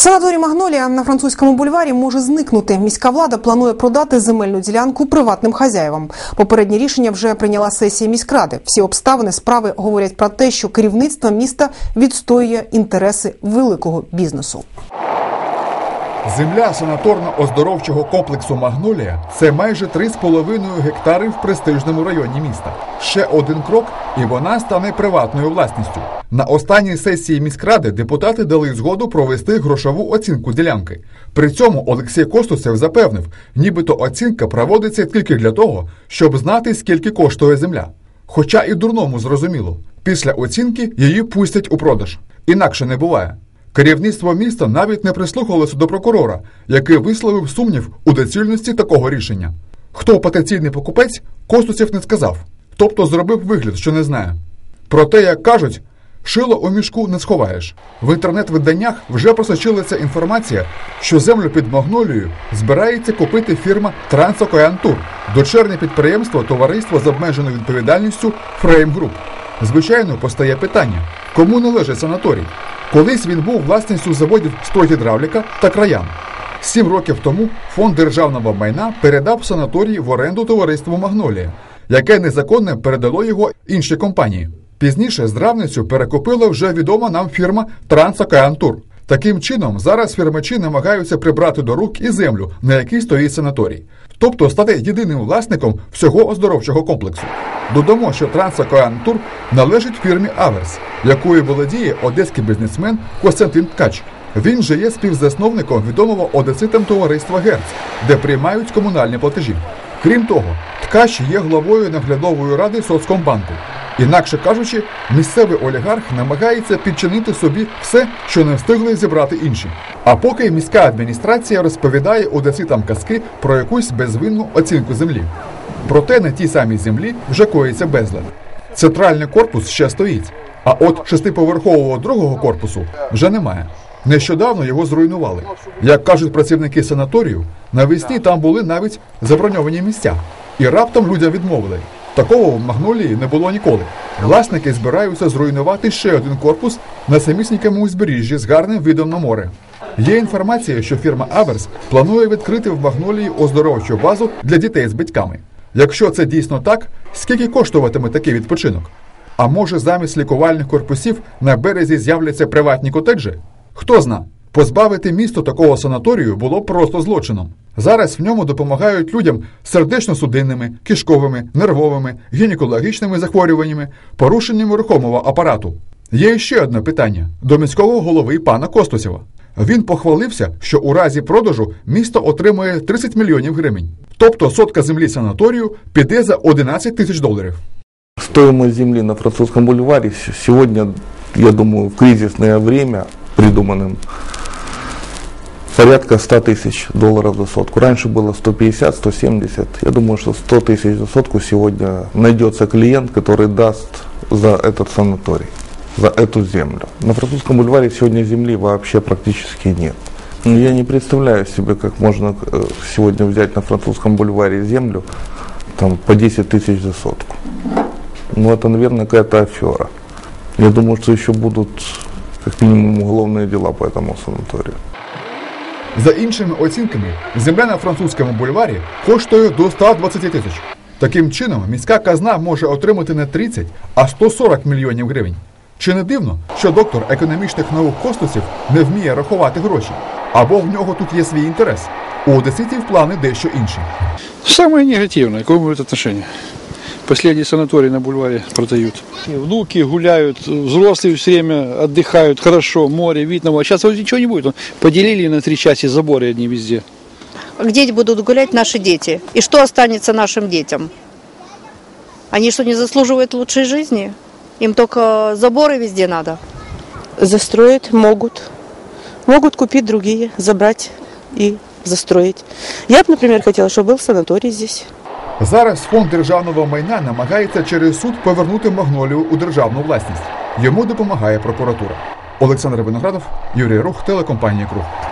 Санаторій Магнолія на французькому бульварі може зникнути. Міська влада планує продати земельну ділянку приватним хазяєвам. Попереднє рішення вже прийняла сесія міськради. Всі обставини справи говорять про те, що керівництво міста відстоює інтереси великого бізнесу. Земля санаторно-оздоровчого комплексу Магнолія це майже 3,5 гектари в престижному районі міста. Ще один крок, і вона стане приватною власністю. На останній сесії міськради депутати дали згоду провести грошову оцінку ділянки. При цьому Олексій Костусев запевнив, нібито оцінка проводиться тільки для того, щоб знати, скільки коштує земля. Хоча і дурному зрозуміло, після оцінки її пустять у продаж. Інакше не буває. Керівництво міста навіть не прислухалося до прокурора, який висловив сумнів у доцільності такого рішення. Хто потенційний покупець, Костусів не сказав, тобто зробив вигляд, що не знає. Проте, як кажуть, шило у мішку не сховаєш. В інтернет-виданнях вже просочилася інформація, що землю під Магнолією збирається купити фірма Трансокеантур, дочерне підприємство товариство з обмеженою відповідальністю Group. Звичайно, постає питання, кому належить санаторій. Колись він був власністю заводів «Стройгідравліка» та краян. Сім років тому фонд державного майна передав санаторій в оренду товариству Магнолія, яке незаконно передало його іншій компанії. Пізніше здравницю перекупила вже відома нам фірма Трансокеантур. Таким чином, зараз фірмачі намагаються прибрати до рук і землю, на якій стоїть санаторій, тобто стати єдиним власником всього оздоровчого комплексу. Додамо, що Трансокеантур належить фірмі Аверс, якою володіє одеський бізнесмен Костянтин Ткач. Він же є співзасновником відомого одеситам товариства Герц, де приймають комунальні платежі. Крім того, Ткач є главою наглядової ради Соцкомбанку. Інакше кажучи, місцевий олігарх намагається підчинити собі все, що не встигли зібрати інші. А поки міська адміністрація розповідає одеситам казки про якусь безвинну оцінку землі. Проте на тій самій землі вже коїться безлад. Центральний корпус ще стоїть, а от шестиповерхового другого корпусу вже немає. Нещодавно його зруйнували. Як кажуть працівники санаторію, навесні там були навіть заброньовані місця, і раптом людям відмовили. Такого в Магнолії не було ніколи. Власники збираються зруйнувати ще один корпус на самісінькому узбережжі з гарним видом на море. Є інформація, що фірма Аверс планує відкрити в Магнолії оздоровчу базу для дітей з батьками. Якщо це дійсно так, скільки коштуватиме такий відпочинок? А може замість лікувальних корпусів на березі з'являться приватні котеджі? Хто зна? Позбавити місто такого санаторію було просто злочином. Зараз в ньому допомагають людям сердечно-судинними, кишковими, нервовими, гінекологічними захворюваннями, порушеннями рухомого апарату. Є ще одне питання до міського голови пана Костусєва. Він похвалився, що у разі продажу місто отримує 30 мільйонів гривень. Тобто сотка землі санаторію піде за 11 тисяч доларів. Стоимость земли на французском бульваре с- сегодня, я думаю, в кризисное время придуманным порядка 100 тысяч долларов за сотку. Раньше было 150, 170. Я думаю, что 100 тысяч за сотку сегодня найдется клиент, который даст за этот санаторий, за эту землю. На французском бульваре сегодня земли вообще практически нет. Я не представляю себе, как можно э, сегодня взять на французском бульваре землю там, по 10 тысяч за сотку. Ну, это, наверное, какая-то афера. Я думаю, что еще будут как минимум уголовные дела по этому санаторию. За іншими оцінками, земля на французькому бульварі коштує до 120 тисяч. Таким чином, міська казна може отримати не 30, а 140 мільйонів гривень. Чи не дивно, що доктор економічних наук Костусів не вміє рахувати гроші? Або в нього тут є свій інтерес? У одеситів плани дещо інші. Самое негативное, какое будет отношение? Последний санаторий на бульваре продают. И внуки гуляют, взрослые все время отдыхают, хорошо, море, вид на море. Сейчас вот ничего не будет. Поделили на три части заборы одни везде. где будут гулять наши дети? И что останется нашим детям? Они что, не заслуживают лучшей жизни? Им только заборы везде надо. застроить могут. Могут купить другие, забрать и застроить. Я бы, например, хотела, чтобы был санаторий здесь. Зараз фонд державного майна намагається через суд повернути Магнолію у державну власність. Йому допомагає прокуратура. Олександр Виноградов, Юрій Рух, телекомпанія Круг.